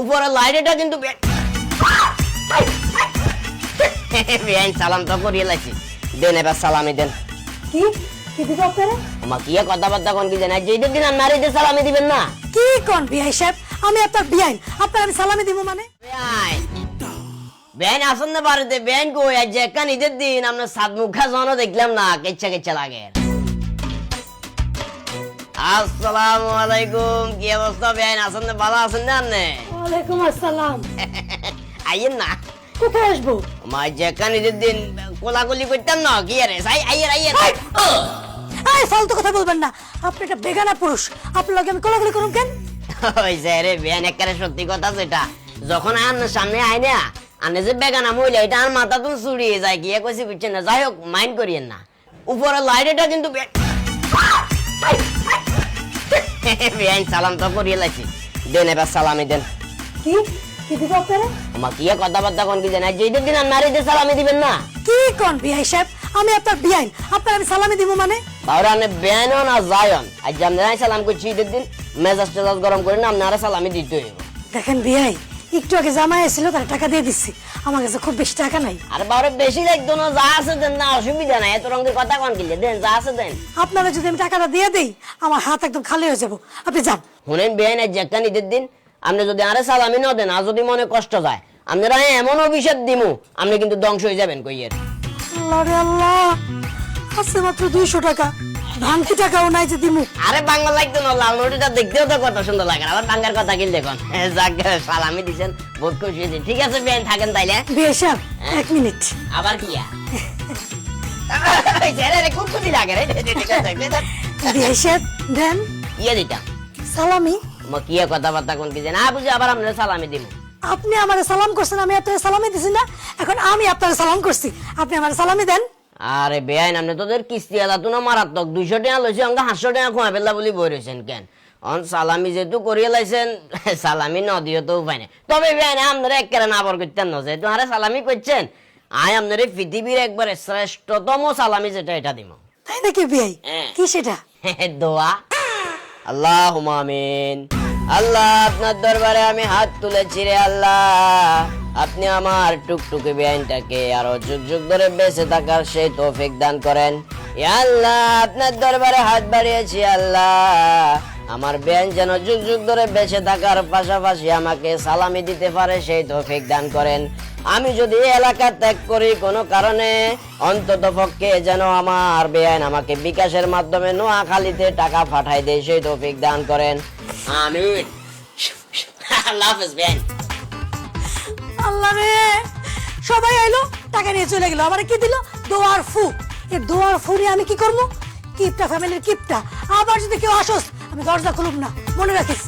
উপরে লাইটটা কিন্তু বেআইন সালাম তো করিয়ে লাইছি। দেন এবার সালামি দেন। কি? কি দিব আপনারা? আমার কি কথাবার্তা কোন কি জানা? যে দিন আর নারীদের সালামি দিবেন না? কি কোন বিআই সাহেব? আমি আপনার বিআইন। আপনার আমি সালামি দিব মানে? বেআইন। বেআইন আসুন না বাড়িতে। বেআইন কই? আজ একান ঈদের দিন। আমরা সাত মুখা জনও দেখলাম না। কেচ্ছা কেচ্ছা লাগে। আসসালামু আলাইকুম। কি অবস্থা? বেআইন আসুন না ভালো আছেন না আপনি? ওয়ালাইকুম আসসালাম। আইয়েন না। কোথায় আসব? মা যেখান ঈদের দিন কোলাকুলি করতাম না কি আরে? সাই আইয়ের আইয়ের আয় ফালতু কথা বলবেন না। আপনি একটা বেগানা পুরুষ। আপনার লগে আমি কোলাগুলি করুন কেন? ওই যে রে বেন একেবারে সত্যি কথা সেটা যখন আন্নার সামনে আয় না আনে যে বেগানা মহিলা এটা আর মাথা তো চুরিয়ে যায় গিয়ে কইছি বুঝছেন না? যাই হোক মাইন্ড করিয়েন না। উপরে লাইট এটা কিন্তু বে- বেআইন সালাম তো করিয়ে লাইছি। দেন এবার সালামি দেন। কি? কি দিব আপনারা? আমার কি কথাবার্তা কোন কি জানা যে দিন সালামি দিবেন না। কি কোন বিআই সাহেব? আমি আপনার বিআইন আপনার আমি সালামি দিব মানে? বেআইনও না যায়ন আজ সালাম করছি ঈদের দিন মেজাজ টেজাজ গরম করে না আপনারা সালামি দিতে হইব। দেখেন বিআই একটু আগে জামাই এসেছিল তার টাকা দিয়ে দিচ্ছি আমার কাছে খুব বেশি টাকা নাই। আর বারে বেশি লাগতো না যা আছে দেন না অসুবিধা নাই। এত রঙের কথা কোন কিলে দেন যা আছে দেন। আপনারা যদি আমি টাকাটা দিয়ে দেই আমার হাত একদম খালি হয়ে যাব। আপনি যান। শুনেন বেআইন আজ একটা ঈদের দিন আপনি যদি আরে সালামি না দেন আর যদি মনে কষ্ট যায় আপনারা এমন অভিশাপ দিমু আপনি কিন্তু ধ্বংস হয়ে যাবেন কইয়ের। আল্লাহ রে আল্লাহ আছে মাত্র দুইশো টাকা। ভাঙতি টাকাও নাই যে দিমু। আরে বাংলা লাগতো না লাল নোটিটা দেখতেও তো কত সুন্দর লাগে আবার বাংলার কথা কিল দেখুন। যাক সালামি দিছেন বহুত খুশি হয়েছি। ঠিক আছে বেন থাকেন তাইলে। সাহেব এক মিনিট। আবার কি খুব খুশি লাগে রে। সাহেব দেন। ইয়ে দিটা সালামি। মা কি কথাবার্তা কোন কি জানা? বুঝে আবার আমরা সালামি দিমু। আপনি আমার সালাম করছেন আমি আপনার সালামি দিছি না এখন আমি আপনার সালাম করছি। আপনি আমার সালামি দেন। আরে বেআইন আপনি তোদের কিস্তি আদা তো না মারাত্মক। দুইশো টাকা লইছে অঙ্ক হাঁসশো টাকা খোয়া বলি বই রয়েছেন কেন? অন সালামি যেহেতু করিয়ে লাইছেন সালামি ন দিও তো উপায় নেই। তবে বেআইন আপনারা একেবারে না বর করতেন না যেহেতু আরে সালামি করছেন আয় আপনার পৃথিবীর একবারে শ্রেষ্ঠতম সালামি যেটা এটা দিব তাই নাকি হ্যাঁ। কি সেটা? দোয়া। আল্লাহ আমিন। আল্লাহ আপনার দরবারে আমি হাত তুলেছি রে আল্লাহ। আপনি আমার টুকটুকি বেআইনটাকে আরও যুগ যুগ ধরে বেঁচে থাকার সেই তৌফিক দান করেন। আল্লাহ, আপনার দরবারে হাত বাড়িয়েছি আল্লাহ। আমার বেআইন যেন যুগ যুগ ধরে বেঁচে থাকার পাশাপাশি আমাকে সালামি দিতে পারে সেই তৌফিক দান করেন। আমি যদি এলাকা ত্যাগ করি, কোনো কারণে অন্তত পক্ষে যেন আমার বেআইন আমাকে বিকাশের মাধ্যমে নোয়াখালীতে টাকা পাঠাই দেয়, সেই তৌফিক দান করেন। আমিন। আল্লাহ সবাই টাকা নিয়ে চলে গেল। আমার কি দিল? দোয়ার ফু। এই দোয়ার ফু নিয়ে আমি কি করব? কিপটা ফ্যামিলির কিপটা। আবার যদি কেউ আসোস, আমি দরজা খুলুম না। মনে রাখিস।